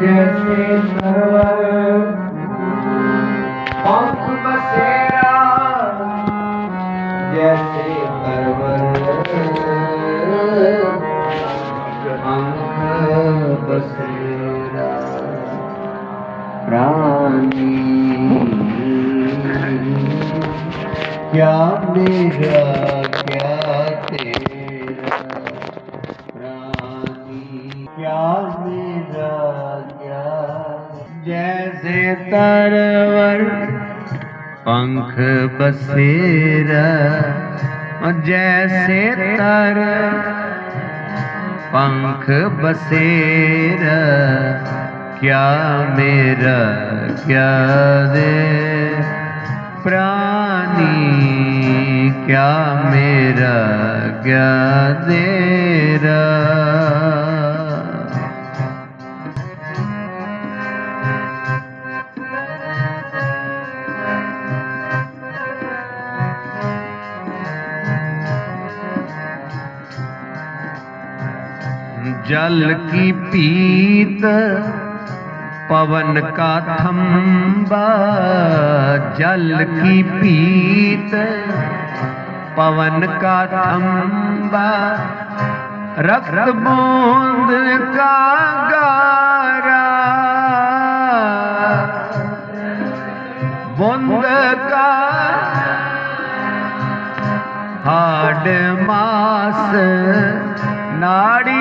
जैसे सरवर पंख बसेरा जैसे परवर पंख बसेरा प्राणी क्या मेरा जैसे तरवर पंख बसेरा जैसे तर पंख बसेरा क्या मेरा क्या दे प्राणी क्या मेरा क्या तेरा जल की पीत, पवन का थम्बा। जल की पीत, पवन का थम्बा। रक्त बूंद का गारा। बूंद का हाड मास, नाड़ी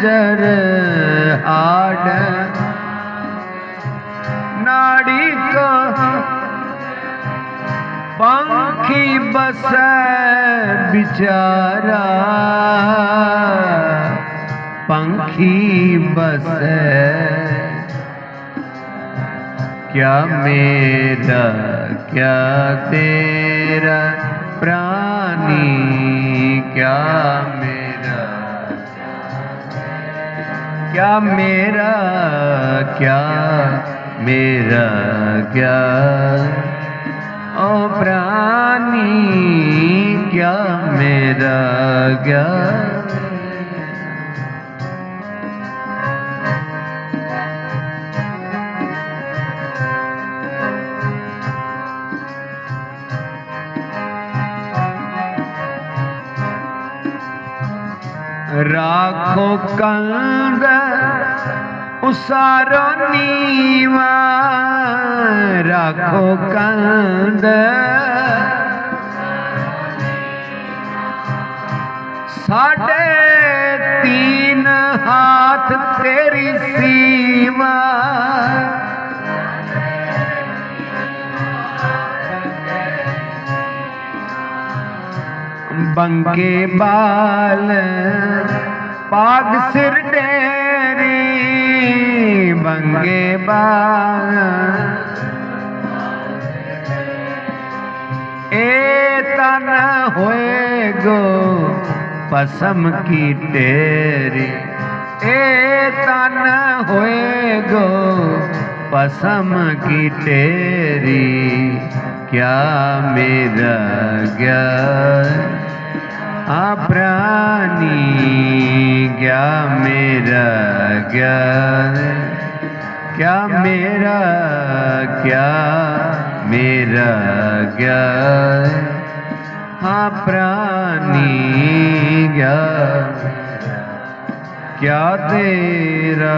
को पिंजर हाड। नाड़ी को पंखी बस बिचारा। पंखी बस। क्या मेरा क्या तेरा प्राणी, क्या मेरा क्या मेरा क्या? मेरा क्या? ओ प्राणी क्या मेरा क्या? ਰਾਖੋ ਕੰਦ ਉਸਾਰੋ ਨੀਵਾ ਰਾਖੋ ਕੰਦ ਸਾਡੇ ਤੀਨ ਹੱਥ ਤੇਰੀ ਸੀਮਾ। बंके बाल, पाग सिर डेरी, बंगे बाल। ए तन हुए गो पसम की टेरी। ए तन हुए गो पसम की टेरी। क्या मेरा ज्ञान प्राणी क्या मेरा ज्ञान? क्या मेरा क्या मेरा ज्ञान? हाँ प्राणी ज्ञान क्या तेरा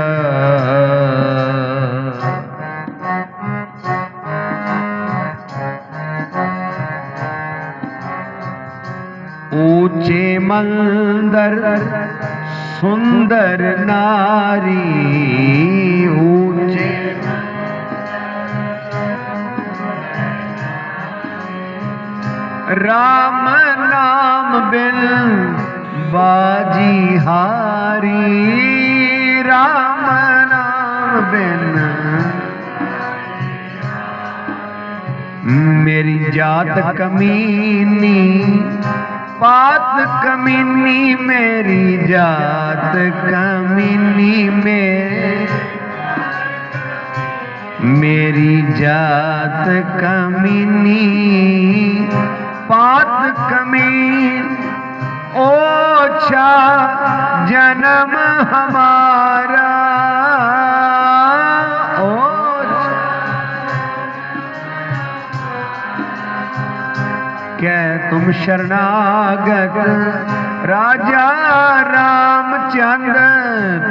ऊंचे मंदर सुंदर नारी ऊंचे राम नाम बिन बाजी हारी राम नाम बिन मेरी जात कमीनी पात कमीनी मेरी जात कमीनी में। मेरी जात कमीनी। पात कमीन ओ अच्छा जन्म हमारा। तुम शरणागत, राजा रामचंद्र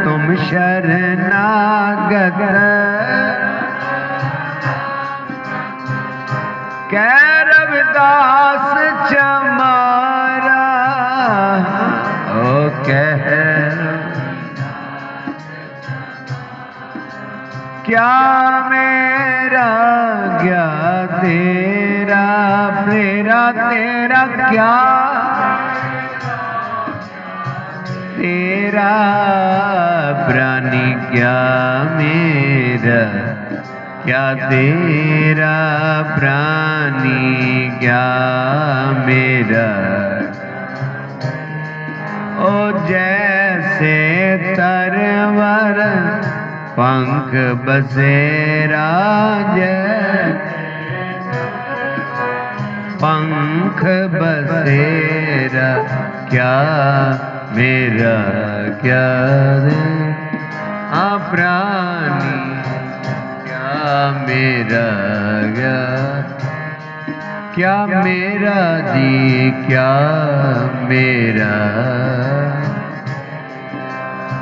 तुम शरणागत। कह रविदास चमारा, ओ कह, क्या मेरा क्या तेरा मेरा तेरा क्या? तेरा प्राणी क्या मेरा? क्या तेरा प्राणी क्या मेरा? ओ जैसे तरवर, पंख बसेरा जय पंख बसेरा क्या मेरा क्या आ क्या मेरा क्या? क्या मेरा जी, क्या मेरा?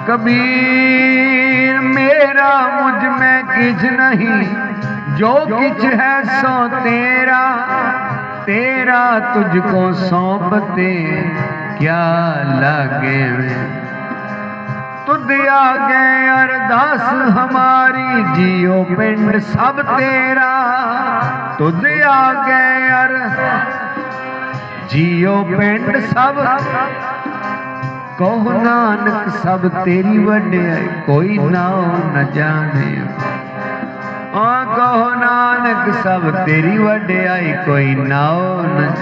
कबीर मेरा मुझमें किछ नहीं, जो किछ है सो तेरा। तेरा तुझको सौंपते क्या लागे में तुद आगे अरदास हमारी जियो पिंड सब तेरा तुद आगे अर जियो पिंड सब ਕਹੋ ਨਾਨਕ ਸਭ ਤੇਰੀ ਵਡਿਆਈ ਕੋਈ ਨਾਉ ਨ ਜਾਣੇ हाँ कहो नानक, सब तेरी वड्याई कोई नाओ न।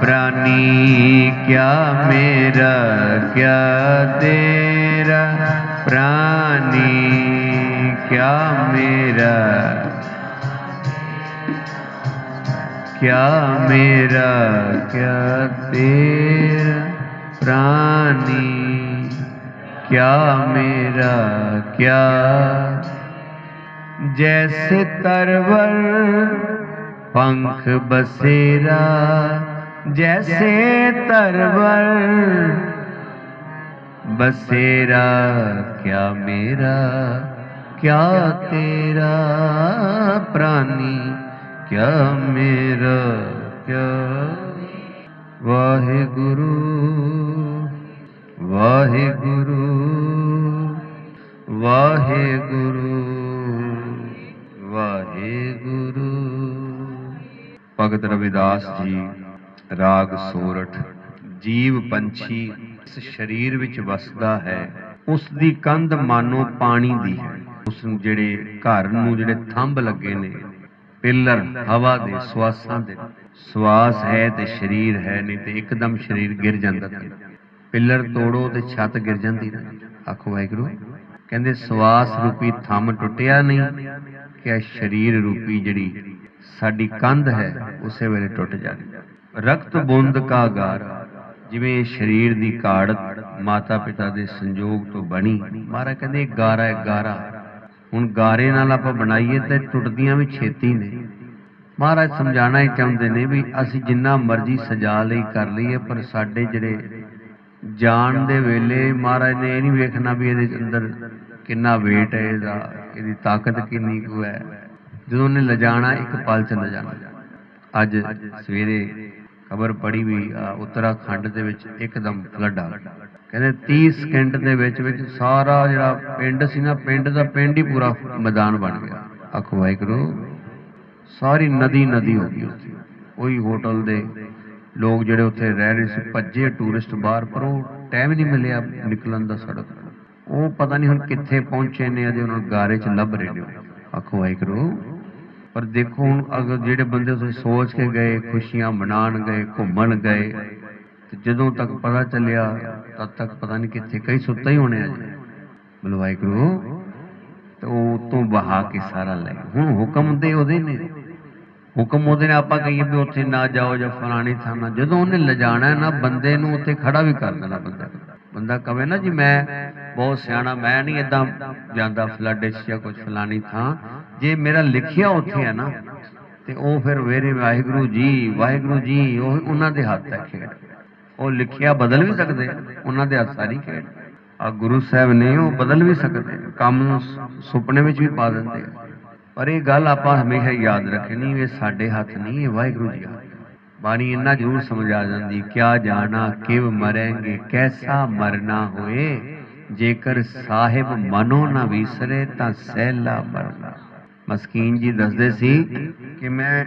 प्राणी, क्या मेरा, क्या तेरा? प्राणी, क्या मेरा? क्या मेरा, क्या तेरा? प्राणी, क्या मेरा, क्या जैसे तरवर पंख बसेरा जैसे तरवर बसेरा क्या मेरा क्या तेरा प्राणी क्या मेरा क्या वाहे गुरु वाहे गुरु वाहे गुरु ਵਾਹਿਗੁਰੂ ਭਗਤ ਰਵਿਦਾਸ ਜੀ, ਰਾਗ ਸੋਰਠ, ਜੀਵ ਪੰਛੀ ਇਸ ਸਰੀਰ ਵਿੱਚ ਵਸਦਾ ਹੈ। ਉਸ ਦੀ ਕੰਧ ਮਾਨੋ ਪਾਣੀ ਦੀ ਹੈ। ਉਸ ਨੂੰ ਜਿਹੜੇ ਘਰ ਨੂੰ ਜਿਹੜੇ ਥੰਬ ਲੱਗੇ ਨੇ, ਪਿੱਲਰ ਹਵਾ ਦੇ ਸਵਾਸਾਂ ਦੇ ਸਵਾਸ ਹੈ ਤੇ ਸਰੀਰ ਹੈ, ਨਹੀਂ ਤੇ ਇੱਕਦਮ ਸਰੀਰ ਗਿਰ ਜਾਂਦਾ ਤੇ ਪਿੱਲਰ ਤੋੜੋ ਤੇ ਛੱਤ ਗਿਰ ਜਾਂਦੀ ਆਖੋ ਵਾਹਿਗੁਰੂ, ਕਹਿੰਦੇ ਸਵਾਸ ਰੂਪੀ ਥੰਮ ਟੁੱਟਿਆ ਨਹੀਂ। ਕਿ ਇਹ ਸਰੀਰ ਰੂਪੀ ਜਿਹੜੀ ਸਾਡੀ ਕੰਧ ਹੈ, ਉਸੇ ਵੇਲੇ ਟੁੱਟ ਜਾਣੀ ਰਕਤ ਬੁੰਦ ਕਾ ਗਾਰ ਜਿਵੇਂ ਇਹ ਸਰੀਰ ਦੀ ਕਾੜਤ ਮਾਤਾ ਪਿਤਾ ਦੇ ਸੰਜੋਗ ਤੋਂ ਬਣੀ। ਮਹਾਰਾਜ ਕਹਿੰਦੇ ਗਾਰਾ ਹੈ ਗਾਰਾ। ਹੁਣ ਗਾਰੇ ਨਾਲ ਆਪਾਂ ਬਣਾਈਏ ਤੇ ਟੁੱਟਦੀਆਂ ਵੀ ਛੇਤੀ ਨੇ। ਮਹਾਰਾਜ ਸਮਝਾਣਾ ਹੀ ਚਾਹੁੰਦੇ ਨੇ ਵੀ ਅਸੀਂ ਜਿੰਨਾ ਮਰਜ਼ੀ ਸਜਾ ਲਈ ਕਰ ਲਈਏ, ਪਰ ਸਾਡੇ ਜਿਹੜੇ ਜਾਣ ਦੇ ਵੇਲੇ ਮਹਾਰਾਜ ਨੇ ਇਹ ਨਹੀਂ ਵੇਖਣਾ ਵੀ ਇਹਦੇ ਅੰਦਰ ਕਿੰਨਾ weight ਹੈ ਇਹਦਾ ਇਹਦੀ ਤਾਕਤ ਕਿੰਨੀ ਕੁ ਹੈ। ਜਦੋਂ ਉਹਨੇ ਲਿਜਾਣਾ ਇੱਕ ਪਲ ਚ ਲਿਜਾਣਾ। ਅੱਜ ਸਵੇਰੇ ਖਬਰ ਪੜੀ ਵੀ ਆ, ਉੱਤਰਾਖੰਡ ਦੇ ਵਿੱਚ ਇੱਕਦਮ ਫਲੱਡ ਆ। ਕਹਿੰਦੇ 30 ਸਕਿੰਟ ਦੇ ਵਿੱਚ ਵਿੱਚ ਸਾਰਾ ਜਿਹੜਾ ਪਿੰਡ ਸੀ ਨਾ ਪਿੰਡ ਦਾ ਪਿੰਡ ਹੀ ਪੂਰਾ ਮੈਦਾਨ ਬਣ ਗਿਆ। ਆਖੋ ਵਾਹਿਗੁਰੂ ਸਾਰੀ ਨਦੀ ਨਦੀ ਹੋ ਗਈ ਉੱਥੇ। ਉਹੀ ਹੋਟਲ ਦੇ ਲੋਕ ਜਿਹੜੇ ਉੱਥੇ ਰਹਿ ਰਹੇ ਸੀ ਭੱਜੇ ਟੂਰਿਸਟ ਬਾਹਰ ਪਰ ਉਹ ਟਾਈਮ ਨਹੀਂ ਮਿਲਿਆ ਨਿਕਲਣ ਦਾ ਸੜਕ। ਉਹ ਪਤਾ ਨਹੀਂ ਹੁਣ ਕਿੱਥੇ ਪਹੁੰਚੇ ਨੇ, ਅਜੇ ਉਹਨਾਂ ਨੂੰ ਗਾਰੇ 'ਚ ਲੱਭ ਰਹੇ ਨੇ ਆਖੋ ਵਾਹਿਗੁਰੂ। ਪਰ ਦੇਖੋ ਹੁਣ ਅਗਰ ਜਿਹੜੇ ਬੰਦੇ ਤੁਸੀਂ ਸੋਚ ਕੇ ਗਏ, ਖੁਸ਼ੀਆਂ ਮਨਾਣ ਗਏ, ਘੁੰਮਣ ਗਏ, ਤੇ ਜਦੋਂ ਤੱਕ ਪਤਾ ਚੱਲਿਆ, ਤਦ ਤੱਕ ਪਤਾ ਨਹੀਂ ਕਿੱਥੇ ਕਈ ਸੁੱਤਾ ਹੀ ਹੋਣੇ ਅੱਜ ਬੋਲੋ ਵਾਹਿਗੁਰੂ। ਤੇ ਉਹ ਉਤੋਂ ਬਹਾ ਕੇ ਸਾਰਾ ਲੈ ਹੁਣ ਹੁਕਮ ਦੇ ਉਹਦੇ ਨੇ। ਹੁਕਮ ਉਹਦੇ ਨੇ ਆਪਾਂ ਕਹੀਏ ਵੀ ਉੱਥੇ ਨਾ ਜਾਓ ਜਾਂ ਫਲਾਣੀ ਥਾਂ ਨਾ। ਜਦੋਂ ਉਹਨੇ ਲਿਜਾਣਾ ਨਾ, ਬੰਦੇ ਨੂੰ ਉੱਥੇ ਖੜਾ ਵੀ ਕਰ ਦੇਣਾ ਬੰਦਾ। ਬੰਦਾ ਕਵੇ ਨਾ ਜੀ ਮੈਂ ਬਹੁਤ ਸਿਆਣਾ, ਮੈਂ ਨਹੀਂ ਇਦਾਂ ਜਾਂਦਾ ਫਲੱਡ 'ਚ ਜਾਂ ਕੁਝ ਫਲਾਣੀ ਥਾਂ। ਜੇ ਮੇਰਾ ਲਿਖਿਆ ਉੱਥੇ ਹੈ ਨਾ, ਤੇ ਉਹ ਫਿਰ ਵੇਰੇ ਵਾਹਿਗੁਰੂ ਜੀ ਵਾਹਿਗੁਰੂ ਜੀ, ਉਹ ਉਹਨਾਂ ਦੇ ਹੱਥ ਹੈ ਖੇਡ। ਉਹ ਲਿਖਿਆ ਬਦਲ ਵੀ ਸਕਦੇ, ਉਹਨਾਂ ਦੇ ਹੱਥ ਸਾਰੀ ਖੇਡ। ਆ ਗੁਰੂ ਸਾਹਿਬ ਨੇ ਉਹ ਬਦਲ ਵੀ ਸਕਦੇ, ਕੰਮ ਨੂੰ ਸੁਪਨੇ ਵਿੱਚ ਵੀ ਪਾ ਦਿੰਦੇ ਪਰ ਇਹ ਗੱਲ ਆਪਾਂ ਹਮੇਸ਼ਾ ਯਾਦ ਰੱਖਣੀ, ਇਹ ਸਾਡੇ ਹੱਥ ਨਹੀਂ, ਇਹ ਵਾਹਿਗੁਰੂ ਜੀ ਹੱਥ ਬਾਣੀ ਇੰਨਾ ਜ਼ਰੂਰ ਸਮਝ ਆ ਜਾਂਦੀ, ਕਿਆ ਜਾਣਾ, ਕਿਵ ਮਰਾਂਗੇ, ਕੈਸਾ ਮਰਨਾ ਹੋਏ, ਜੇਕਰ ਸਾਹਿਬ ਮਨੋ ਨਾ ਵਿਸਰੇ ਤਾਂ ਸਹਿਲਾ ਮਰਨਾ। ਮਸਕੀਨ ਜੀ ਦੱਸਦੇ ਸੀ ਕਿ ਮੈਂ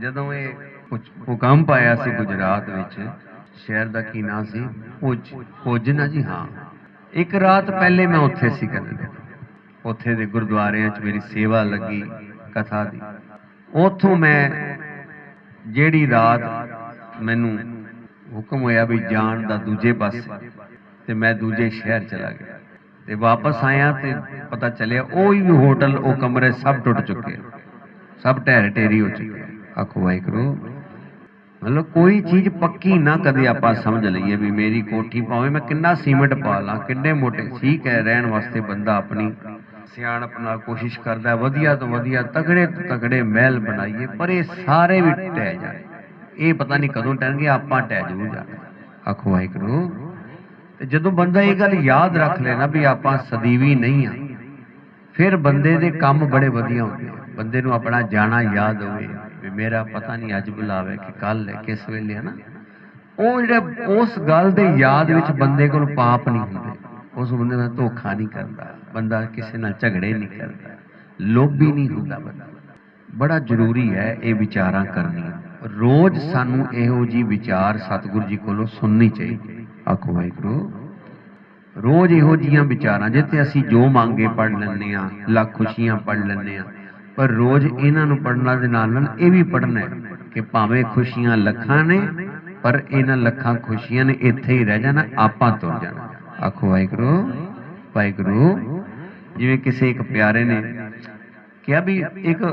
ਜਦੋਂ ਇਹ ਭੁ- ਭੂਕੰਪ ਆਇਆ ਸੀ ਗੁਜਰਾਤ ਵਿੱਚ, ਸ਼ਹਿਰ ਦਾ ਕੀ ਨਾਂ ਸੀ? ਪੁੱਜ ਪੁੱਜ ਜੀ, ਹਾਂ। ਇੱਕ ਰਾਤ ਪਹਿਲੇ ਮੈਂ ਉੱਥੇ ਸੀ ਕਦੇ। ਉੱਥੇ ਦੇ ਗੁਰਦੁਆਰਿਆਂ 'ਚ ਮੇਰੀ ਸੇਵਾ ਲੱਗੀ ਕਥਾ ਦੀ। ਉੱਥੋਂ ਮੈਂ ਜਿਹੜੀ ਰਾਤ ਮੈਨੂੰ ਹੁਕਮ ਹੋਇਆ ਵੀ ਜਾਣ ਦਾ ਦੂਜੇ ਪਾਸੇ, ਤੇ ਮੈਂ ਦੂਜੇ ਸ਼ਹਿਰ ਚਲਾ ਗਿਆ। ਤੇ ਵਾਪਸ ਆਇਆ ਤੇ ਪਤਾ ਚੱਲਿਆ ਉਹ ਹੀ ਹੋਟਲ, ਉਹ ਕਮਰੇ ਸਭ ਟੁੱਟ ਚੁੱਕੇ ਸਭ ਢਹਿਰ ਢੇਰੀ ਹੋ ਚੁੱਕੇ ਆਖੋ ਵਾਹਿਗੁਰੂ, ਮਤਲਬ ਕੋਈ ਚੀਜ਼ ਪੱਕੀ ਨਾ ਕਦੇ ਆਪਾਂ ਸਮਝ ਲਈਏ ਵੀ ਮੇਰੀ ਕੋਠੀ ਭਾਵੇਂ ਮੈਂ ਕਿੰਨਾ ਸੀਮੈਂਟ ਪਾ ਲਾਂ, ਕਿੰਨੇ ਮੋਟੇ ਠੀਕ ਹੈ ਰਹਿਣ ਵਾਸਤੇ ਬੰਦਾ ਆਪਣੀ ਸਿਆਣਪ ਨਾਲ ਕੋਸ਼ਿਸ਼ ਕਰਦਾ ਵਧੀਆ ਤੋਂ ਵਧੀਆ ਤਗੜੇ ਤੋਂ ਤਗੜੇ ਮਹਿਲ ਬਣਾਈਏ, ਪਰ ਇਹ ਸਾਰੇ ਵੀ ਟਹਿ ਜਾਣ। ਇਹ ਪਤਾ ਨਹੀਂ ਕਦੋਂ ਟਹਿਣਗੇ, ਆਪਾਂ ਟਹਿ ਜੂ ਜਾਣਾ। ਆਖੋ ਵਾਹਿਗੁਰੂ। ਤੇ ਜਦੋਂ ਬੰਦਾ ਇਹ ਗੱਲ ਯਾਦ ਰੱਖ ਲੈਣਾ ਵੀ ਆਪਾਂ ਸਦੀਵੀ ਨਹੀਂ ਆ, ਫਿਰ ਬੰਦੇ ਦੇ ਕੰਮ ਬੜੇ ਵਧੀਆ ਹੁੰਦੇ ਬੰਦੇ ਨੂੰ ਆਪਣਾ ਜਾਣਾ ਯਾਦ ਹੋਵੇ, ਵੀ ਮੇਰਾ ਪਤਾ ਨਹੀਂ ਅੱਜ ਬੁਲਾਵੇ ਕਿ ਕੱਲ ਹੈ, ਕਿਸ ਵੇਲੇ ਹੈ ਨਾ। ਉਹ ਜਿਹੜੇ ਉਸ ਗੱਲ ਦੇ ਯਾਦ ਵਿੱਚ ਬੰਦੇ ਕੋਲ ਪਾਪ ਨਹੀਂ ਹੁੰਦੇ। ਉਸ ਬੰਦੇ ਨਾਲ ਧੋਖਾ ਨਹੀਂ ਕਰਦਾ, ਬੰਦਾ ਕਿਸੇ ਨਾਲ ਝਗੜੇ ਨਹੀਂ ਕਰਦਾ, ਲੋਭੀ ਨਹੀਂ ਹੁੰਦਾ ਬੰਦਾ। ਬੜਾ ਜ਼ਰੂਰੀ ਹੈ ਇਹ ਵਿਚਾਰਾਂ ਕਰਨੀਆਂ। ਰੋਜ਼ ਸਾਨੂੰ ਇਹੋ ਜੀ ਵਿਚਾਰ ਸਤਿਗੁਰੂ ਜੀ ਕੋਲੋਂ ਸੁਣਨੀ ਚਾਹੀਦੀ। ਆਖੋ ਵਾਹਿਗੁਰੂ। ਰੋਜ਼ ਇਹੋ ਜੀਆਂ ਵਿਚਾਰਾਂ, ਜਿੱਥੇ ਅਸੀਂ ਜੋ ਮੰਗੇ ਪੜ ਲੈਂਦੇ ਆ ਲੱਖ ਖੁਸ਼ੀਆਂ ਪੜ ਲੈਂਦੇ ਆ ਪਰ ਰੋਜ਼ ਇਹਨਾਂ ਨੂੰ ਪੜਨਾ ਦੇ ਨਾਲ ਨਾਲ ਇਹ ਵੀ ਪੜਨਾ ਹੈ ਕਿ ਭਾਵੇਂ ਖੁਸ਼ੀਆਂ ਲੱਖਾਂ ਨੇ, ਪਰ ਇਹਨਾਂ ਲੱਖਾਂ ਖੁਸ਼ੀਆਂ ਨੇ ਇੱਥੇ ਹੀ ਰਹਿ ਜਾਣਾ, ਆਪਾਂ ਤੁਰ ਜਾਣਾ। ਆਖੋ ਵਾਹਿਗੁਰੂ ਵਾਹਿਗੁਰੂ, ਜਿਵੇਂ ਕਿਸੇ ਇੱਕ ਪਿਆਰੇ ਨੇ ਕਿਹਾ ਵੀ ਇੱਕ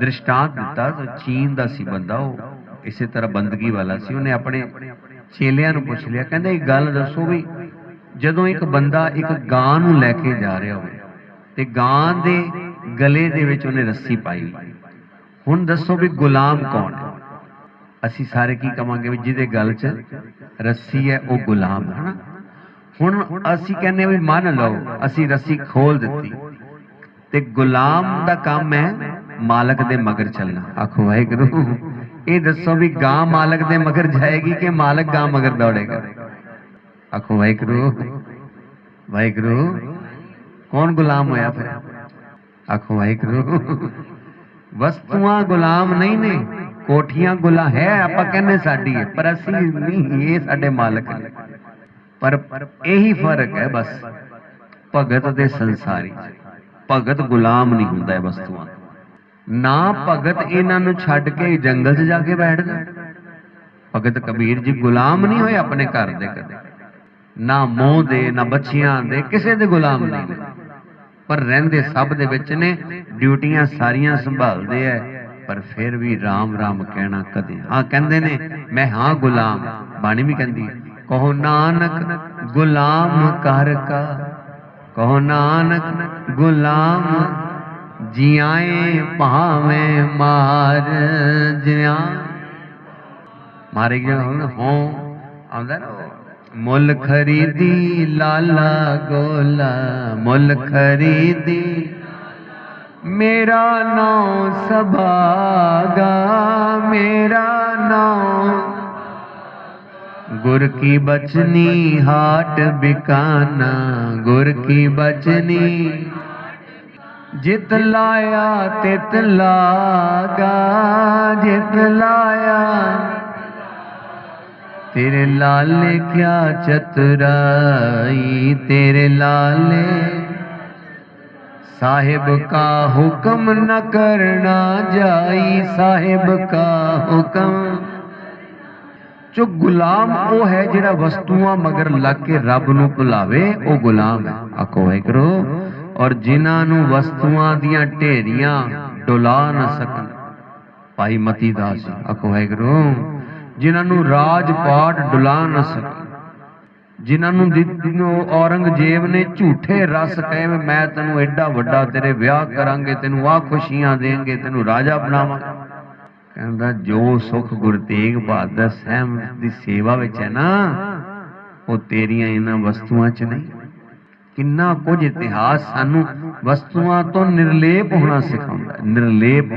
ਦ੍ਰਿਸ਼ਟਾਂਤ ਦਿੱਤਾ ਤਾਂ ਚੀਨ ਦਾ ਸੀ ਬੰਦਾ, ਉਹ ਇਸੇ ਤਰ੍ਹਾਂ ਬੰਦਗੀ ਵਾਲਾ ਸੀ। ਉਹਨੇ ਆਪਣੇ ਚੇਲਿਆਂ ਨੂੰ ਪੁੱਛ ਲਿਆ, ਕਹਿੰਦਾ ਇੱਕ ਗੱਲ ਦੱਸੋ ਵੀ ਜਦੋਂ ਇੱਕ ਬੰਦਾ ਇੱਕ ਗਾਂ ਨੂੰ ਲੈ ਕੇ ਜਾ ਰਿਹਾ ਹੋਵੇ, ਤੇ ਗਾਂ ਦੇ ਗਲੇ ਦੇ ਵਿੱਚ ਉਹਨੇ ਰੱਸੀ ਪਾਈ। ਹੁਣ ਦੱਸੋ ਵੀ ਗੁਲਾਮ ਕੌਣ ਹੈ? ਅਸੀਂ ਸਾਰੇ ਕੀ ਕਵਾਂਗੇ ਵੀ ਜਿਹਦੇ ਗਲ 'ਚ ਰੱਸੀ ਹੈ, ਉਹ ਗੁਲਾਮ ਹੈ ਨਾ ਹੁਣ ਅਸੀਂ ਕਹਿੰਦੇ ਵੀ ਮੰਨ ਲਓ, ਅਸੀਂ ਰੱਸੀ ਖੋਲ ਦਿੱਤੀ। ਤੇ ਗੁਲਾਮ ਦਾ ਕੰਮ ਹੈ ਮਾਲਕ ਦੇ ਮਗਰ ਚੱਲਣਾ। ਆਖੋ ਵਾਹਿਗੁਰੂ, ਇਹ ਦੱਸੋ ਵੀ ਗਾਂ ਮਾਲਕ ਦੇ ਮਗਰ ਜਾਏਗੀ ਕਿ ਮਾਲਕ ਗਾਂ ਮਗਰ ਦੌੜੇਗਾ? ਆਖੋ ਵਾਹਿਗੁਰੂ ਵਾਹਿਗੁਰੂ, ਕੌਣ ਗੁਲਾਮ ਹੋਇਆ ਫਿਰ? ਆਖੋ ਵਾਹਿਗੁਰੂ, ਵਸਤੂਆਂ ਗੁਲਾਮ ਨਹੀਂ ਨੇ, ਕੋਠੀਆਂ ਗੁਲਾ, ਹੈ, ਆਪਾਂ ਕਹਿੰਦੇ ਸਾਡੀ ਹੈ, ਪਰ ਅਸੀਂ ਨਹੀਂ, ਇਹ ਸਾਡੇ ਮਾਲਕ ਨੇ। ਪਰ ਇਹੀ ਫ਼ਰਕ ਹੈ ਬਸ। ਭਗਤ ਦੇ ਸੰਸਾਰੀ। ਭਗਤ ਗੁਲਾਮ ਨਹੀਂ ਹੁੰਦਾ ਇਹ ਵਸਤੂਆਂ ਨਾ ਭਗਤ ਇਹਨਾਂ ਨੂੰ ਛੱਡ ਕੇ ਜੰਗਲ 'ਚ ਜਾ ਕੇ ਬੈਠਦਾ। ਭਗਤ ਕਬੀਰ ਜੀ ਗੁਲਾਮ ਨਹੀਂ ਹੋਏ ਆਪਣੇ ਘਰ ਦੇ ਕਦੇ। ਨਾ ਮੋਹ ਦੇ, ਨਾ ਬੱਚਿਆਂ ਦੇ, ਕਿਸੇ ਦੇ ਗੁਲਾਮ ਨਹੀਂ ਪਰ ਰਹਿੰਦੇ ਸਭ ਦੇ ਵਿੱਚ ਨੇ, ਡਿਊਟੀਆਂ ਸਾਰੀਆਂ ਸੰਭਾਲਦੇ ਐ, ਪਰ ਫਿਰ ਵੀ RAM RAM ਕਹਿਣਾ ਕਦੇ। ਹਾਂ, ਕਹਿੰਦੇ ਨੇ, ਮੈਂ ਹਾਂ ਗੁਲਾਮ, ਬਾਣੀ ਵੀ ਕਹਿੰਦੀ ਹੈ। ਕਹੋ ਨਾਨਕ ਗੁਲਾਮ ਕਰ ਕਾ, ਕਹੋ ਨਾਨਕ ਗੁਲਾਮ ਜਿਆਏ ਭਾਵੇਂ ਮਾਰ ਜਿਆ। ਮਾਰੇ ਗਿਆ ਹੁਣ ਹੋ ਆਉਂਦਾ ਨਾ ਮੁੱਲ ਖਰੀਦੀ ਲਾਲਾ ਗੋਲਾ, ਮੁੱਲ ਖਰੀਦੀ ਮੇਰਾ ਨਾਮ ਸਭਾਗਾ ਮੇਰਾ ਨਾਮ ਗੁਰ ਕੀ ਬਚਨੀ ਹਾਟ ਬਿਕਾਨਾ ਗੁਰ ਕੀ ਬਚਨੀ ਜਿਤ ਲਾਇਆ ਤਿਤ ਲਾਗਾ ਜਿਤ ਲਾਇਆ ਤੇਰੇ ਲਾਲੇ ਕਿਆ ਚਤੁਰਾਈ ਤੇਰੇ ਲਾਲੇ ਸਾਹਿਬ ਕਾ ਹੁਕਮ ਨ ਕਰਨਾ ਜਾਈ ਸਾਹਿਬ ਕਾ ਹੁਕਮ ਜੋ ਗੁਲਾਮ ਉਹ ਹੈ ਜਿਹੜਾ ਵਸਤੂਆਂ ਮਗਰ ਲੱਗ ਕੇ ਰੱਬ ਨੂੰ ਭੁਲਾਵੇ, ਉਹ ਗੁਲਾਮ ਹੈ। ਆਖੋ ਵਾਹਿਗੁਰੂ, ਔਰ ਜਿਨ੍ਹਾਂ ਨੂੰ ਵਸਤੂਆਂ ਦੀਆਂ ਢੇਰੀਆਂ ਡੁਲਾ ਨਾ ਸਕਣ, ਭਾਈ ਮਤੀ ਦਾਸ ਜੀ, ਆਖੋ ਵਾਹਿਗੁਰੂ, ਜਿਨ੍ਹਾਂ ਨੂੰ ਰਾਜ ਪਾਟ ਡੁਲਾ ਨਾ ਸਕਣ, ਜਿਨ੍ਹਾਂ ਨੂੰ ਦਿੱਤੀ ਔਰੰਗਜ਼ੇਬ ਨੇ ਝੂਠੇ ਰਸ ਕਹੇ, ਮੈਂ ਤੈਨੂੰ ਐਡਾ ਵੱਡਾ ਤੇਰੇ ਵਿਆਹ ਕਰਾਂਗੇ, ਤੈਨੂੰ ਆਹ ਖੁਸ਼ੀਆਂ ਦੇਣਗੇ ਤੈਨੂੰ ਰਾਜਾ ਬਣਾਵਾਂਗੇ। ਕਹਿੰਦਾ, ਜੋ ਸੁਖ ਗੁਰੂ ਤੇਗ ਬਹਾਦਰ ਸਾਹਿਬ ਦੀ ਸੇਵਾ ਵਿੱਚ ਹੈ ਨਾ, ਉਹ ਤੇਰੀਆਂ ਇਹਨਾਂ ਵਸਤੂਆਂ 'ਚ ਨਹੀਂ। ਕਿੰਨਾ ਕੁਝ ਇਤਿਹਾਸ ਸਾਨੂੰ ਵਸਤੂਆਂ ਤੋਂ ਨਿਰਲੇਪ ਹੋਣਾ ਸਿਖਾਉਂਦਾ ਨਿਰਲੇਪ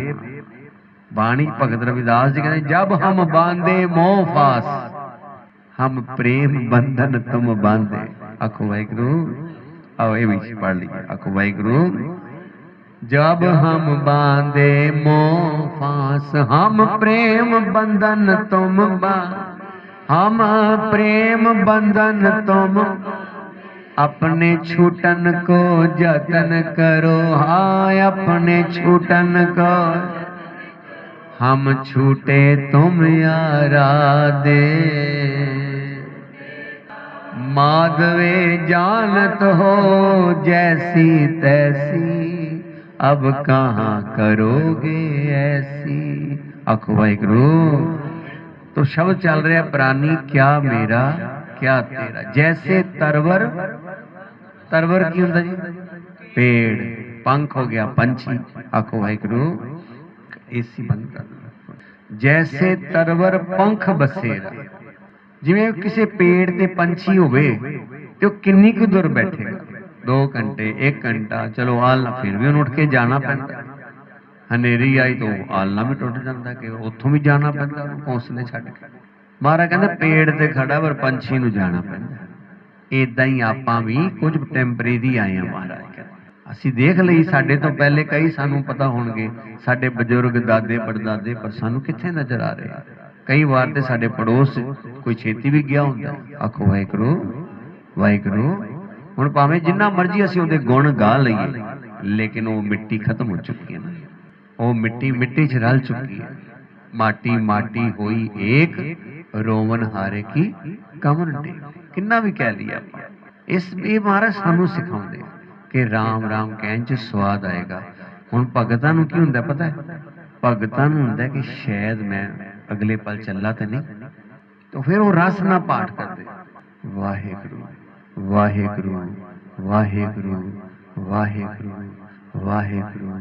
ਬਾਣੀ ਭਗਤ ਰਵਿਦਾਸ ਜੀ ਕਹਿੰਦੇ, ਜਬ ਹਮ ਬਾਂਦੇ ਮੋਹ ਫਾਸ, ਹਮ ਪ੍ਰੇਮ ਬੰਧਨ ਤੁਮ ਬਾਂਦੇ। ਆਖੋ ਵਾਹਿਗੁਰੂ, ਆਓ ਇਹ ਵੀ ਪੜ ਲਈਏ। ਆਖੋ ਵਾਹਿਗੁਰੂ जब हम बांधे फांस हम प्रेम बंधन तुम बा। हम प्रेम बंधन तुम। अपने छूटन को जतन करो हाय अपने छूटन को। हम छूटे तुम आराधे। माधवे जानत हो जैसी तैसी। अब कहाँ करोगे ऐसी आखो वाहिगुरु तो शब्द चल रहा है प्राणी क्या मेरा क्या तेरा जैसे तरवर तरवर की ਹੁੰਦਾ ਜੀ पेड़ पंख हो गया पंछी आखो वाहिगुरु एसी बंद कर दो जैसे तरवर पंख बसेरा ਜਿਵੇਂ ਕਿਸੇ ਪੇੜ ਤੇ ਪੰਛੀ ਹੋਵੇ ਤੇ ਉਹ ਕਿੰਨੀ ਕੁ ਦੂਰ ਬੈਠੇਗਾ 2 ਘੰਟੇ 1 ਘੰਟਾ, ਚਲੋ ਆਲਣਾ ਫਿਰ ਵੀ ਉਹਨੂੰ ਉੱਠ ਕੇ ਜਾਣਾ ਪੈਂਦਾ। ਹਨੇਰੀ ਆਈ ਤਾਂ ਉਹ ਆਲਣਾ ਵੀ ਟੁੱਟ ਜਾਂਦਾ ਕਿ ਉੱਥੋਂ ਵੀ ਜਾਣਾ ਪੈਂਦਾ ਹੌਸਲੇ ਛੱਡ ਕੇ। ਮਹਾਰਾਜ ਕਹਿੰਦਾ ਪੇੜ ਤੇ ਖੜਾ ਪਰ ਪੰਛੀ ਨੂੰ ਜਾਣਾ ਪੈਂਦਾ। ਇਦਾਂ ਹੀ ਆਪਾਂ ਵੀ ਕੁਝ ਟੈਂਪਰੇਰੀ ਆਏ ਆ ਮਹਾਰਾਜ ਕਹਿੰਦਾ। ਅਸੀਂ ਦੇਖ ਲਈ, ਸਾਡੇ ਤੋਂ ਪਹਿਲੇ ਕਈ ਸਾਨੂੰ ਪਤਾ ਹੋਣਗੇ, ਸਾਡੇ ਬਜ਼ੁਰਗ, ਦਾਦੇ, ਪੜਦਾਦੇ, ਪਰ ਸਾਨੂੰ ਕਿੱਥੇ ਨਜ਼ਰ ਆ ਰਹੇ? ਕਈ ਵਾਰ ਤੇ ਸਾਡੇ ਪੜੋਸ ਕੋਈ ਛੇਤੀ ਵੀ ਗਿਆ ਹੁੰਦਾ। ਆਖੋ, ਵਾਹਿਗੁਰੂ ਵਾਹਿਗੁਰੂ ਹੁਣ ਭਾਵੇਂ ਜਿੰਨਾ ਮਰਜ਼ੀ ਅਸੀਂ ਉਹਦੇ ਗੁਣ ਗਾ ਲਈਏ, ਲੇਕਿਨ ਉਹ ਮਿੱਟੀ ਖਤਮ ਹੋ ਚੁੱਕੀ ਹੈ ਨਾ। ਉਹ ਮਿੱਟੀ ਮਿੱਟੀ 'ਚ ਰਲ ਚੁੱਕੀ ਹੈ। ਮਾਟੀ ਮਾਟੀ ਹੋਈ ਏਕ, ਰੋਵਨ ਹਾਰੇ ਕੀ ਕਮਨ ਟੇ ਕਿੰਨਾ ਵੀ ਕਹਿ ਲਿਆ ਆਪਾਂ, ਇਸ ਇਹ ਮਹਾਰਾਜ ਸਾਨੂੰ ਸਿਖਾਉਂਦੇ ਕਿ ਰਾਮ ਰਾਮ ਕਹਿਣ 'ਚ ਸਵਾਦ ਆਏਗਾ। ਹੁਣ ਭਗਤਾਂ ਨੂੰ ਕੀ ਹੁੰਦਾ ਪਤਾ ਹੈ? ਭਗਤਾਂ ਨੂੰ ਹੁੰਦਾ ਕਿ ਸ਼ਾਇਦ ਮੈਂ ਅਗਲੇ ਪਲ ਚੱਲਾ ਤਾਂ ਨਹੀਂ। ਤਾਂ ਫਿਰ ਉਹ ਰਸ ਨਾ ਪਾਠ ਕਰਦੇ ਵਾਹਿਗੁਰੂ। ਵਾਹਿਗੁਰੂ ਵਾਹਿਗੁਰੂ ਵਾਹਿਗੁਰੂ ਵਾਹਿਗੁਰੂ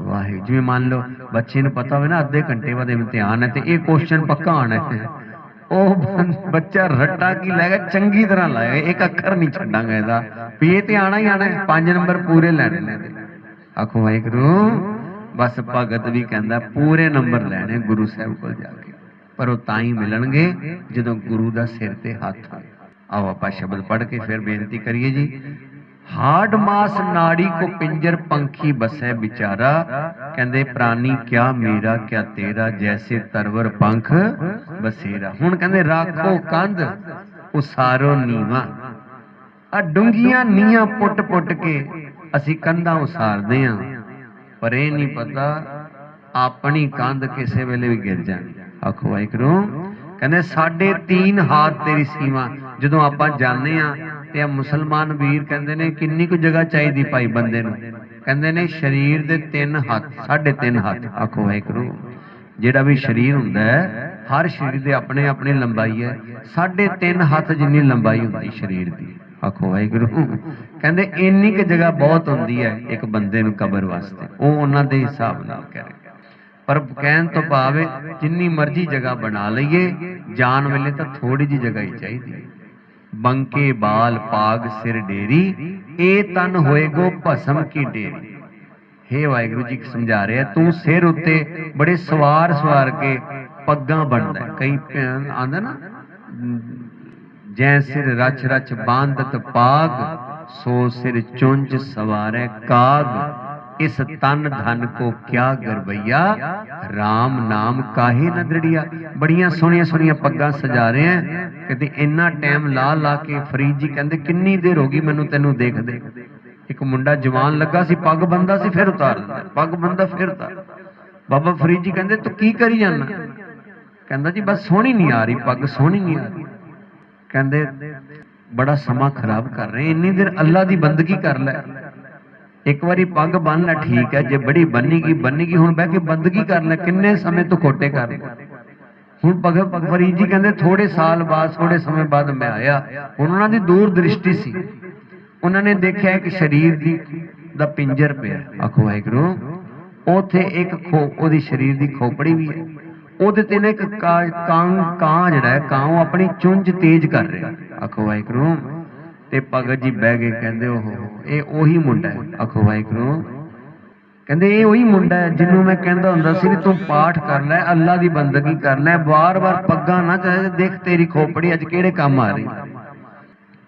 ਵਾਹਿਗੁਰੂ। ਜਿਵੇਂ ਮੰਨ ਲਓ, ਬੱਚੇ ਨੂੰ ਪਤਾ ਹੋਵੇ ਨਾ, ਅੱਧੇ ਘੰਟੇ ਬਾਅਦ ਇਮਤਿਹਾਨ ਹੈ ਤੇ ਇਹ ਕੁਐਸਚਨ ਪੱਕਾ ਆਣਾ ਹੈ। ਉਹ ਬੱਚਾ ਰੱਟਾ ਕੀ ਲੈਗਾ ਚੰਗੀ ਤਰ੍ਹਾਂ ਲਾਏਗਾ ਇੱਕ ਅੱਖਰ ਨਹੀਂ ਛੱਡਾਂਗਾ ਇਹਦਾ। ਵੀ ਇਹ ਤੇ ਆਣਾ ਹੀ ਆਣਾ ਹੈ। ਪੰਜ ਨੰਬਰ ਪੂਰੇ ਲੈਣੇ ਨੇ। ਆਖੋ ਵਾਹਿਗੁਰੂ, ਬਸ ਭਗਤ ਵੀ ਕਹਿੰਦਾ, ਪੂਰੇ ਨੰਬਰ ਲੈਣੇ ਗੁਰੂ ਸਾਹਿਬ ਕੋਲ ਜਾ ਕੇ। ਪਰ ਉਹ ਤਾਂ ਹੀ ਮਿਲਣਗੇ ਜਦੋਂ ਗੁਰੂ ਦਾ ਸਿਰ ਤੇ ਹੱਥ ਆਏ ਆਓ ਆਪਾਂ ਸ਼ਬਦ ਪੜ੍ਹ ਕੇ ਫਿਰ ਬੇਨਤੀ ਕਰੀਏ ਜੀ। ਹਾਡ ਮਾਸ ਨਾੜੀ ਕੋ ਪਿੰਜਰ ਪੰਖੀ ਬਸੈ ਵਿਚਾਰਾ, ਕਹਿੰਦੇ ਪ੍ਰਾਨੀ ਕਿਆ ਮੇਰਾ, ਕਿਆ ਤੇਰਾ, ਜੈਸੇ ਤਰਵਰ ਪੰਖ ਬਸੇਰਾ। ਹੁਣ ਕਹਿੰਦੇ ਰਾਖੋ ਕੰਧ, ਉਸਾਰੋ ਨੀਵਾ। ਆ ਡੁੰਗੀਆਂ ਨੀਆਂ ਪੁੱਟ-ਪੁੱਟ ਕੇ ਅਸੀਂ ਕੰਧਾਂ ਉਸਾਰਦੇ ਆਂ, ਪਰ ਇਹ ਨਹੀਂ ਪਤਾ ਆਪਣੀ ਕੰਧ ਕਿਸੇ ਵੇਲੇ ਵੀ ਗਿਰ ਜਾਣੀ। ਆਖੋ ਵਾਹਿਗੁਰੂ, ਕਹਿੰਦੇ ਸਾਡੇ ਤੀਨ ਹੱਥ ਤੇਰੀ ਸੀਮਾ ਜਦੋਂ ਆਪਾਂ ਜਾਂਦੇ ਆ ਤੇ ਆ ਮੁਸਲਮਾਨ ਵੀਰ ਕਹਿੰਦੇ ਨੇ, ਕਿੰਨੀ ਕੁ ਜਗ੍ਹਾ ਚਾਹੀਦੀ ਭਾਈ ਬੰਦੇ ਨੂੰ? ਕਹਿੰਦੇ ਨੇ, ਸਰੀਰ ਦੇ ਤਿੰਨ ਹੱਥ, ਸਾਢੇ ਤਿੰਨ ਹੱਥ। ਆਖੋ ਵਾਹਿਗੁਰੂ, ਜਿਹੜਾ ਵੀ ਸਰੀਰ ਹੁੰਦਾ ਹੈ, ਹਰ ਸਰੀਰ ਦੇ ਆਪਣੇ ਆਪਣੀ ਲੰਬਾਈ ਹੈ। ਸਾਢੇ ਤਿੰਨ ਹੱਥ ਜਿੰਨੀ ਲੰਬਾਈ ਹੁੰਦੀ ਸਰੀਰ ਦੀ। ਆਖੋ ਵਾਹਿਗੁਰੂ, ਕਹਿੰਦੇ, ਇੰਨੀ ਕੁ ਜਗ੍ਹਾ ਬਹੁਤ ਹੁੰਦੀ ਹੈ ਇੱਕ ਬੰਦੇ ਨੂੰ ਕਬਰ ਵਾਸਤੇ। ਉਹ ਉਹਨਾਂ ਦੇ ਹਿਸਾਬ ਨਾਲ ਕਰੇ ਪਰ ਕਹਿਣ ਤੋਂ ਭਾਵ ਜਿੰਨੀ ਮਰਜ਼ੀ ਜਗ੍ਹਾ ਬਣਾ ਲਈਏ, ਜਾਣ ਵੇਲੇ ਤਾਂ ਥੋੜੀ ਜੀ ਜਗ੍ਹਾ ਹੀ ਚਾਹੀਦੀ ਹੈ। ਬੰਕੇ ਬਾਲ ਪਾਗ ਸਿਰ ਡੇਰੀ, ਇਹ ਤਨ ਹੋਏਗੋ ਭਸਮ ਕੀ ਡੇਰੀ। ਹੇ ਵਾਹਿਗੁਰੂ ਜੀ ਸਮਝਾ ਰਿਹਾ, ਤੂੰ ਸਿਰ ਉੱਤੇ ਬੜੇ ਸਵਾਰ ਸਵਾਰ ਕੇ ਪੱਗਾਂ ਬਣਦਾ ਕਈ ਆਂਦਾ ਨਾ, ਜੈ ਸਿਰ ਰਚ ਰਚ ਬਾਂਧਤ ਪਾਗ, ਸੋ ਸਿਰ ਚੁੰਝ ਸਵਾਰੈ ਕਾਗ। ਇਸ ਤਨ ਧਨ ਕੋ ਕਿਆ ਗਰਬਈਆ RAM ਨਾਮ ਕਾਹੇ ਨ ਦ੍ਰਿੜੀਆ? ਬੜੀਆਂ ਸੋਹਣੀਆਂ ਸੋਹਣੀਆਂ ਪੱਗਾਂ ਸਜਾ ਰਹੇ ਆ ਕਹਿੰਦੇ, ਇੰਨਾ ਟਾਈਮ ਲਾ ਲਾ ਕੇ ਫਰੀਦ ਜੀ ਕਹਿੰਦੇ, ਕਿੰਨੀ ਦੇਰ ਹੋ ਗਈ ਮੈਨੂੰ ਤੈਨੂੰ ਦੇਖਦੇ? ਇੱਕ ਮੁੰਡਾ ਜਵਾਨ ਲੱਗਾ ਸੀ, ਪੱਗ ਬੰਦਾ ਸੀ, ਫਿਰ ਉਤਾਰ ਦਿੰਦਾ ਪੱਗ ਬੰਦਾ ਫਿਰ ਉਤਾਰ ਬਾਬਾ ਫਰੀਦ ਜੀ ਕਹਿੰਦੇ, ਤੂੰ ਕੀ ਕਰੀ ਜਾਂਦਾ? ਕਹਿੰਦਾ ਜੀ, ਬਸ ਸੋਹਣੀ ਨਹੀਂ ਆ ਰਹੀ, ਪੱਗ ਸੋਹਣੀ ਨਹੀਂ ਆ ਰਹੀ। ਕਹਿੰਦੇ, ਬੜਾ ਸਮਾਂ ਖਰਾਬ ਕਰ ਰਹੇ ਇੰਨੀ ਦੇਰ ਅੱਲਾ ਦੀ ਬੰਦਗੀ ਕਰ ਲੈ। ਇੱਕ ਵਾਰੀ ਪੱਗ ਬੰਨ ਲੈ, ਠੀਕ ਹੈ, ਜੇ ਬੜੀ ਬੰਨੀ ਗਈ ਬੰਨੀ ਗਈ ਹੁਣ ਬਹਿ ਕੇ ਬੰਦਗੀ ਕਰ ਲੈ, ਕਿੰਨੇ ਸਮੇਂ ਤੋਂ ਖੋਟੇ ਕਰ ਹੁਣ ਭਗਤ ਫਰੀਦ ਜੀ ਕਹਿੰਦੇ ਥੋੜੇ ਸਾਲ ਬਾਅਦ ਥੋੜੇ ਸਮੇਂ ਬਾਅਦ ਮੈਂ ਆਇਆ। ਹੁਣ ਉਹਨਾਂ ਦੀ ਦੂਰ ਦ੍ਰਿਸ਼ਟੀ ਸੀ। ਉਹਨਾਂ ਨੇ ਦੇਖਿਆ ਕਿ ਸਰੀਰ ਦੀ, ਦਾ ਪਿੰਜਰ ਪਿਆ। ਆਖੋ, ਵਾਹਿਗੁਰੂ, ਉਥੇ ਇੱਕ ਖੋ, ਉਹਦੀ ਸਰੀਰ ਦੀ ਖੋਪੜੀ ਵੀ ਹੈ। ਉਹਦੇ ਤੇ ਨਾ ਇੱਕ ਕਾਂ ਕਾਂ ਕਾਂ ਜਿਹੜਾ ਹੈ, ਕਾਂ, ਉਹ ਆਪਣੀ ਚੁੰਝ ਤੇਜ਼ ਕਰ ਰਿਹਾ। ਆਖੋ, ਵਾਹਿਗੁਰੂ ਤੇ ਭਗਤ ਜੀ ਬਹਿ ਗਏ ਕਹਿੰਦੇ ਉਹ ਇਹ ਉਹੀ ਮੁੰਡਾ ਹੈ। ਆਖੋ, ਵਾਹਿਗੁਰੂ। ਕਹਿੰਦੇ, ਇਹ ਉਹੀ ਮੁੰਡਾ ਹੈ ਜਿਹਨੂੰ ਮੈਂ ਕਹਿੰਦਾ ਹੁੰਦਾ ਸੀ ਵੀ ਤੂੰ ਪਾਠ ਕਰ ਲੈ, ਅੱਲਾ ਦੀ ਬੰਦਗੀ ਕਰ ਲੈ, ਵਾਰ-ਵਾਰ ਪੱਗਾਂ ਨਾ ਚਾਹੇ ਦੇਖ ਤੇਰੀ ਖੋਪੜੀ ਅੱਜ ਕਿਹੜੇ ਕੰਮ ਆ ਰਹੀ?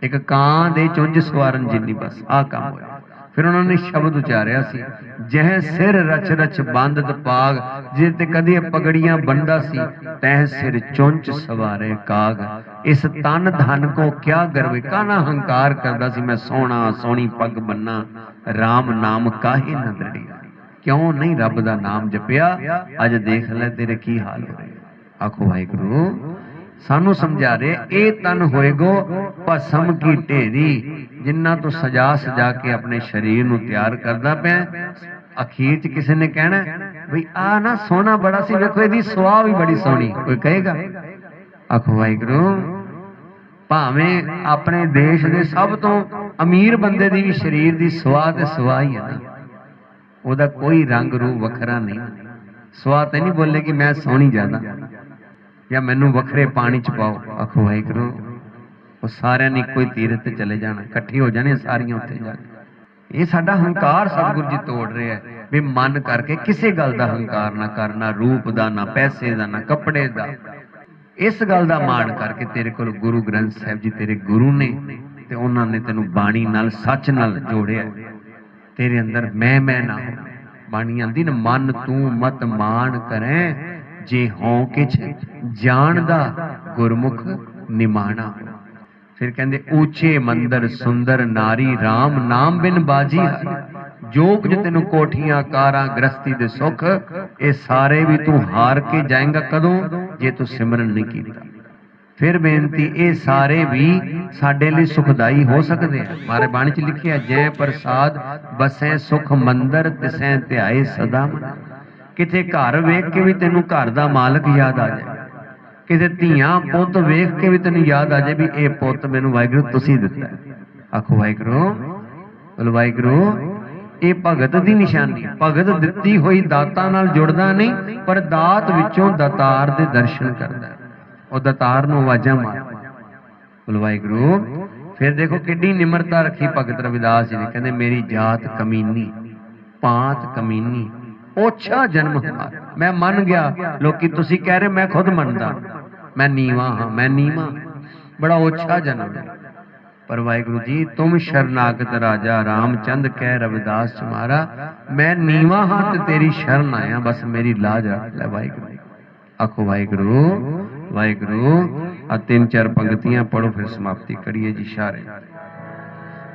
ਇੱਕ ਕਾਂ ਦੇ ਚੁੰਝ ਸਵਾਰਨ ਜਿੰਨੀ ਬਸ, ਆਹ ਕੰਮ ਹੋਇਆ। ਫਿਰ ਉਹਨਾਂ ਨੇ ਸ਼ਬਦ ਉਚਾਰਿਆ ਸੀ, ਜਹ ਸਿਰ ਰਚ ਰਚ ਬੰਦਤ ਪਾਗ ਜੇ ਤੇ ਕਦੇ ਪਗੜੀਆਂ ਬੰਦਾ ਸੀ, ਤਹ ਸਿਰ ਚੁੰਝ ਸਵਾਰੇ ਕਾਗ। ਇਸ ਤਨ ਧਨ ਕੋ ਕਿਆ ਗਰਵੇ ਕਾਨਾ ਹੰਕਾਰ ਕਰਦਾ ਸੀ, ਮੈਂ ਸੋਹਣਾ ਸੋਹਣੀ ਪੱਗ ਬੰਨਾ RAM ਨਾਮ ਕਾਹੇ ਨਾ ਦੜਿਆ ਕਿਉਂ ਨਹੀਂ ਰੱਬ ਦਾ ਨਾਮ ਜਪਿਆ? ਅੱਜ ਦੇਖ ਲੈ ਤੇਰੇ ਕੀ ਹਾਲ ਹੋ ਰਿਹਾ। ਆਖੋ ਵਾਹਿਗੁਰੂ ਸਾਨੂੰ ਸਮਝਾ ਰਹੇ ਇਹ ਤਨ ਹੋਏਗੋ ਭਸਮ ਕੀ ਢੇਰੀ, ਜਿੰਨਾ ਤੋਂ ਸਜਾ ਸਜਾ ਕੇ ਆਪਣੇ ਸਰੀਰ ਨੂੰ ਤਿਆਰ ਕਰਦਾ ਪਿਆ ਅਖੀਰ ਚ ਕਿਸੇ ਨੇ ਕਹਿਣਾ ਵੀ ਆ ਨਾ ਸੋਹਣਾ ਬੜਾ ਸੀ, ਵੇਖੋ ਇਹਦੀ ਸੁਆਹ ਵੀ ਬੜੀ ਸੋਹਣੀ, ਕੋਈ ਕਹੇਗਾ? ਆਖੋ, ਵਾਹਿਗੁਰੂ, ਭਾਵੇਂ ਆਪਣੇ ਦੇਸ਼ ਦੇ ਸਭ ਤੋਂ ਅਮੀਰ ਬੰਦੇ ਦੀ ਵੀ ਸਰੀਰ ਦੀ ਸਵਾਹ ਤੇ ਸਵਾਹ ਹੀ ਹੈ ਉਹਦਾ ਕੋਈ ਰੰਗ ਰੂਪ ਵੱਖਰਾ ਨਹੀਂ। ਸੁਆਹ ਤੇ ਨਹੀਂ ਬੋਲੇ ਕਿ ਮੈਂ ਸੋਹਣੀ ਜ਼ਿਆਦਾ। ਜਾਂ ਮੈਨੂੰ ਵੱਖਰੇ ਪਾਣੀ ਚ ਪਾਓ। ਆਖੋ, ਵਾਹਿਗੁਰੂ, ਉਹ ਸਾਰਿਆਂ ਨੇ ਕੋਈ ਤੀਰਥ ਤੇ ਚਲੇ ਜਾਣਾ। ਇਕੱਠੀ ਹੋ ਜਾਣੇ ਸਾਰੀਆਂ ਉੱਥੇ ਜਾ ਕੇ। ਇਹ ਸਾਡਾ ਹੰਕਾਰ ਸਤਿਗੁਰੂ ਜੀ ਤੋੜ ਰਿਹਾ ਹੈ ਵੀ ਮਨ ਕਰਕੇ ਕਿਸੇ ਗੱਲ ਦਾ ਹੰਕਾਰ ਨਾ ਕਰਨਾ ਰੂਪ ਦਾ, ਨਾ ਪੈਸੇ ਦਾ, ਨਾ ਕੱਪੜੇ ਦਾ। ਇਸ ਗੱਲ ਦਾ ਮਾਣ ਕਰਕੇ ਤੇਰੇ ਕੋਲ ਗੁਰੂ ਗ੍ਰੰਥ ਸਾਹਿਬ ਜੀ ਤੇਰੇ ਗੁਰੂ ਨੇ ਤੇ ਉਹਨਾਂ ਨੇ ਤੈਨੂੰ ਬਾਣੀ ਨਾਲ, ਸੱਚ ਨਾਲ ਜੋੜਿਆ। ਤੇਰੇ ਅੰਦਰ ਮੈਂ ਮੈਂ ਨਾ ਬਾਣੀ ਆਂਦੀ ਨਾ, ਮਨ ਤੂੰ ਮਤ ਮਾਣ ਕਰੈ ਜੇ ਹਉ ਕਿਛ ਜਾਣਦਾ ਗੁਰਮੁਖ ਨਿਮਾਣਾ। ਫਿਰ ਕਹਿੰਦੇ ਉੱਚੇ ਮੰਦਰ ਸੁੰਦਰ ਨਾਰੀ RAM ਨਾਮ ਬਿਨ ਬਾਜੀ ਹਰਿ। ਜੋ ਕੁਝ ਤੈਨੂੰ ਕੋਠੀਆਂ ਕਾਰਾਂ ਗ੍ਰਸਤੀ ਦੇ ਸੁੱਖ, ਇਹ ਸਾਰੇ ਵੀ ਤੂੰ ਹਾਰ ਕੇ ਜਾਏਂਗਾ ਕਦੋਂ? ਜੇ ਤੂੰ ਸਿਮਰਨ ਨਹੀਂ ਕੀਤਾ। ਫਿਰ ਬੇਨਤੀ, ਇਹ ਸਾਰੇ ਵੀ ਸਾਡੇ ਲਈ ਸੁਖਦਾਈ ਹੋ ਸਕਦੇ ਆ। ਮਾਰੇ ਬਾਣੀ ਚ ਲਿਖਿਆ, ਜੈ ਪ੍ਰਸਾਦ ਬਸੈ ਸੁਖ ਮੰਦਰ ਤਿਸੈ ਧਿਆਏ ਸਦਾ ਮਨ। ਕਿਤੇ ਘਰ ਵੇਖ ਕੇ ਵੀ ਤੈਨੂੰ ਘਰ ਦਾ ਮਾਲਕ ਯਾਦ ਆ ਜਾਏ। ਕਿਤੇ ਧੀਆਂ ਪੁੱਤ ਵੇਖ ਕੇ ਵੀ ਤੈਨੂੰ ਯਾਦ ਆ ਜਾਏ ਵੀ ਇਹ ਪੁੱਤ ਮੈਨੂੰ ਵਾਹਿਗੁਰੂ ਤੁਸੀਂ ਦਿੱਤਾ ਆਖੋ ਵਾਹਿਗੁਰੂ, ਬੋਲ ਵਾਹਿਗੁਰੂ, ਇਹ ਭਗਤ ਦੀ ਨਿਸ਼ਾਨੀ ਭਗਤ ਦਿੱਤੀ ਹੋਈ ਦਾਤਾਂ ਨਾਲ ਜੁੜਦਾ ਨਹੀਂ, ਪਰ ਦਾਤ ਵਿੱਚੋਂ ਦਾਤਾਰ ਦੇ ਦਰਸ਼ਨ ਕਰਦਾ ਉਹ ਦਤਾਰ ਨੂੰ ਆਵਾਜ਼ਾਂ ਮਾਰਦਾ ਬੋਲ ਵਾਹਿਗੁਰੂ, ਫਿਰ ਦੇਖੋ ਕਿੱਡੀ ਨਿਮਰਤਾ ਰੱਖੀ ਭਗਤ ਰਵਿਦਾਸ ਜੀ ਨੇ। ਕਹਿੰਦੇ, ਮੇਰੀ ਜਾਤ ਕਮੀਨੀ, ਪਾਤ ਕਮੀਨੀ ਓਛਾ ਜਨਮ ਹਮਾਰਾ ਮੈਂ ਮੰਨ ਗਿਆ, ਲੋਕੀ ਤੁਸੀਂ ਕਹਿ ਰਹੇ ਮੈਂ ਖੁਦ ਮੰਨਦਾ। ਮੈਂ ਨੀਵਾ ਹਾਂ, ਮੈਂ ਨੀਵਾ। ਬੜਾ ਓਛਾ ਜਨਮ ਹੈ। ਪਰ ਵਾਹਿਗੁਰੂ ਜੀ, ਤੁਮ ਸ਼ਰਨਾਗਤ ਰਾਜਾ ਰਾਮਚੰਦ ਕਹਿ ਰਵਿਦਾਸ ਤੁਮਾਰਾ ਮੈਂ ਨੀਵਾ ਹਾਂ ਤੇ ਤੇਰੀ ਸ਼ਰਨ ਆਇਆ, ਬਸ ਮੇਰੀ ਲਾਜ ਰੱਖ ਲੈ ਵਾਹਿਗੁਰੂ। ਆਖੋ ਵਾਹਿਗੁਰੂ ਵਾਹਿਗੁਰੂ, ਆ ਤਿੰਨ ਚਾਰ ਪੰਕਤੀਆਂ ਪੜੋ ਫਿਰ ਸਮਾਪਤੀ ਕਰੀਏ ਜੀ ਇਸ਼ਾਰੇ।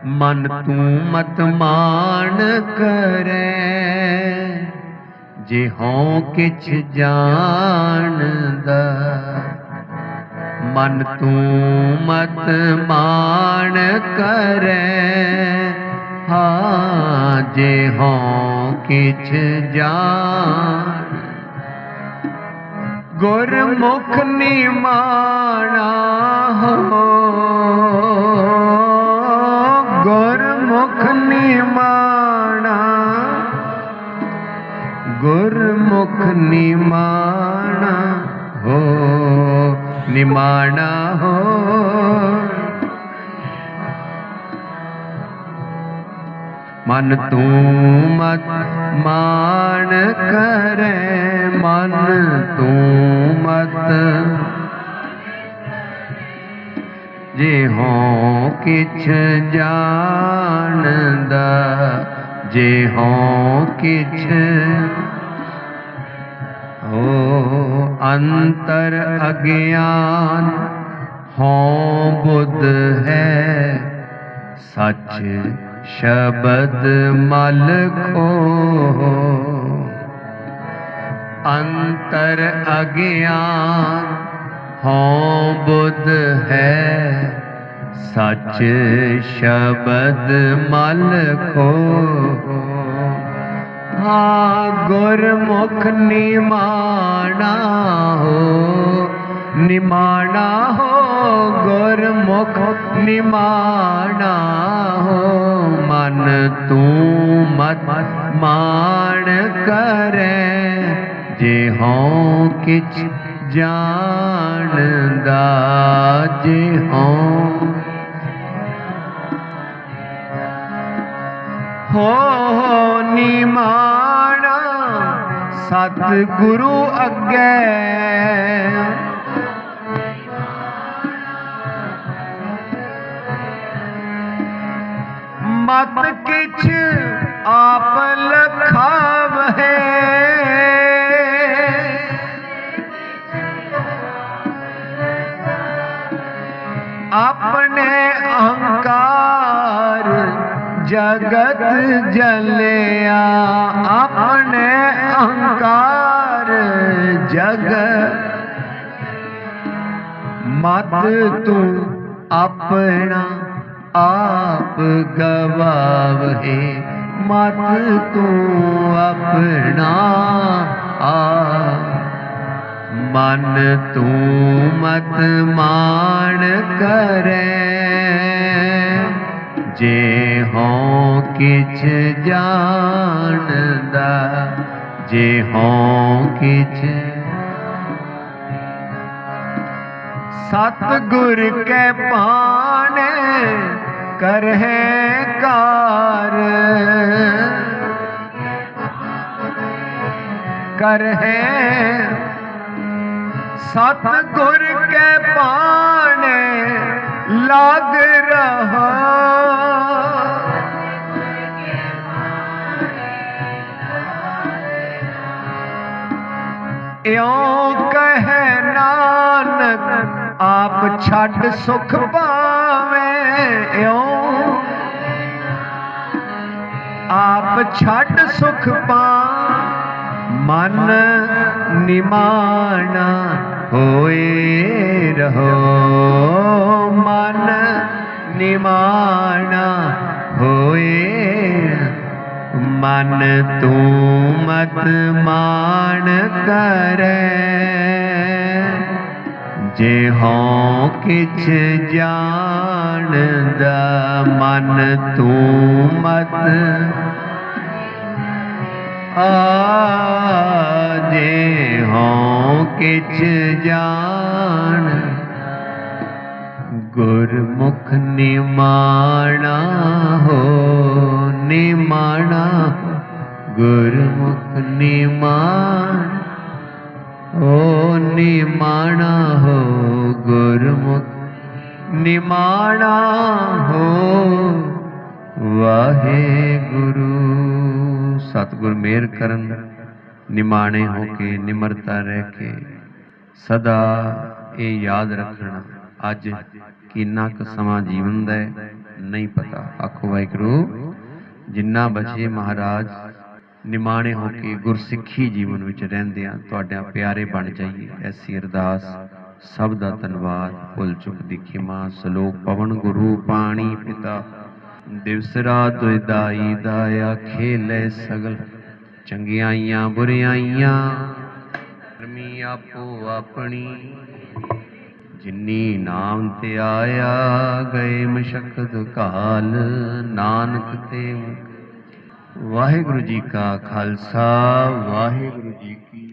ਮਨ ਤੂੰ ਮਤ ਮਾਣ ਕਰੈ ਜੇ ਹਉ ਕਿਛ ਜਾਣਦਾ, ਮਨ ਤੂੰ ਮਤ ਮਾਣ ਕਰੈ। ਹਾਂ, ਜੇ ਹਉ ਕਿਛ ਜਾਣ ਗੁਰਮੁਖ ਨਿਮਾਣਾ ਹੋ। ਗੁਰਮੁਖ ਨਿਮਾਣਾ ਗੁਰਮੁਖ ਨਿਮਾਣਾ ਹੋ ਨਿਮਾਣਾ ਹੋ। ਮਨ ਤੂੰ ਮਤ ਮਾਨ ਕਰੈ, ਮਨ ਤੂੰ ਮਤ। ਜੇ ਹੋ ਕਿਛ ਜਾਣਦਾ, ਜੇ ਹੋ ਕਿਛ ਅੰਤਰ ਅਗਿਆਨ ਹੋ ਬੁੱਧ ਹੈ। ਸੱਚ ਸ਼ਬਦ ਮਲ ਖੋ ਅੰਤਰ ਅਗਿਆਨ ਹੋ ਬੁੱਧ ਹੈ। ਸੱਚ ਸ਼ਬਦ ਮਲ ਖੋ ਹਾਂ ਗੁਰਮੁਖ ਨਿਮਾਣਾ ਹੋ ਨਿਮਾਣਾ ਹੋ, ਗੁਰਮੁਖ ਨਿਮਾਣਾ ਹੋ, ਮਨ ਤੂੰ ਮਤ ਮਾਣ ਕਰੈ, ਜੇ ਹਉ ਕਿਛ ਜਾਣਦਾ, ਜੇ ਹਉ ਹੋ ਹੋ ਨਿਮਾਣਾ ਸਤ ਗੁਰੂ ਅੱਗੇ। ਮਤ ਕਿਛ ਆਪ ਲਖਾਵਹਿ ਆਪਣੇ ਅਹੰਕਾਰ ਜਗਤ ਜਲਿਆ, ਆਪਣੇ ਅਹੰਕਾਰ ਜਗਤ। ਮਤ ਤੂੰ ਆਪਣਾ ਆਪ ਗਵਾਵਹਿ ਮਤ ਤੂੰ ਆਪਣਾ ਆ ਮਨ ਤੂੰ ਮਤ ਮਾਣ ਕਰੈ। ਜੇ ਹਉ ਕਿਛ ਜਾਣਦਾ, ਜੇ ਹਉ ਕਿਛ ਸਤ ਗੁਰ ਕੈ ਭਾਣੇ ਕਰਹਿ ਕਾਰ। ਕਰਹਿ ਸਤ ਗੁਰ ਕੈ ਭਾਣੇ ਲਾਗ ਰਹਾ। ਇਉ ਕਹੈ ਨਾਨਕ, ਆਪ ਛੱਡ ਸੁਖ ਪਾਵੇ ਇਉ ਆਪ ਛੱਡ ਸੁਖ ਪਾ, ਮਨ ਨਿਮਾਣਾ। ਹੋਏ ਰਹੋ। ਮਨ ਨਿਮਾਣਾ ਹੋਏ। ਮਨ ਤੂੰ ਮਤ ਮਾਣ ਕਰੈ। ਜੇ ਹਉ ਕਿਛ ਜਾਣਦਾ, ਮਨ ਤੂੰ ਮਤ ਆਜੇ ਹਉ ਕਿਛ ਜਾਣ। ਗੁਰਮੁਖ ਨਿਮਾਣਾ ਹੋ, ਨਿਮਾਣਾ, ਗੁਰਮੁਖ ਨਿਮਾਣ। ਓ ਨਿਮਾਣਾ ਹੋ, ਗੁਰਮੁਖ ਨਿਮਾਣਾ ਹੋ। ਵਾਹਿਗੁਰੂ। ਸਤਿਗੁਰ ਮਿਹਰ ਕਰਨ, ਨਿਮਾਣੇ ਹੋ ਕੇ ਨਿਮਰਤਾ ਰਹਿ ਕੇ। ਸਦਾ ਇਹ ਯਾਦ ਰੱਖਣਾ, ਅੱਜ ਕਿੰਨਾ ਕੁ ਸਮਾਂ ਜੀਵਨ ਦਾ ਨਹੀਂ ਪਤਾ। ਆਖੋ ਵਾਹਿਗੁਰੂ, ਜਿੰਨਾ ਬਚੇ ਮਹਾਰਾਜ, ਨਿਮਾਣੇ ਹੋ ਕੇ ਗੁਰਸਿੱਖੀ ਜੀਵਨ ਵਿੱਚ ਰਹਿੰਦੇ ਆ ਤੁਹਾਡਿਆਂ ਪਿਆਰੇ ਬਣ ਜਾਈਏ। ਐਸੀ ਅਰਦਾਸ, ਸਭ ਦਾ ਧੰਨਵਾਦ। ਭੁੱਲ ਚੁੱਕ ਦੀ ਖਿਮਾ ਸ਼ਲੋਕ ਪਵਨ ਗੁਰੂ, ਪਾਣੀ ਪਿਤਾ। ਦਿਵਸ ਰਾਤ ਦੁਇਦਾਈ ਦਾਇਆ ਖੇਲੇ ਸਗਲ। ਚੰਗਿਆਈਆਂ ਬੁਰਿਆਈਆਂ ਕਰਮੀ ਆਪੋ ਆਪਣੀ। ਜਿਨੀ ਨਾਮ ਤੇ ਆਇਆ, ਗਏ ਮਸ਼ਕਤ ਕਾਲ, ਨਾਨਕ ਤੇ ਵਾਹਿਗੁਰੂ ਜੀ ਕਾ ਖਾਲਸਾ, ਵਾਹਿਗੁਰੂ ਜੀ ਕੀ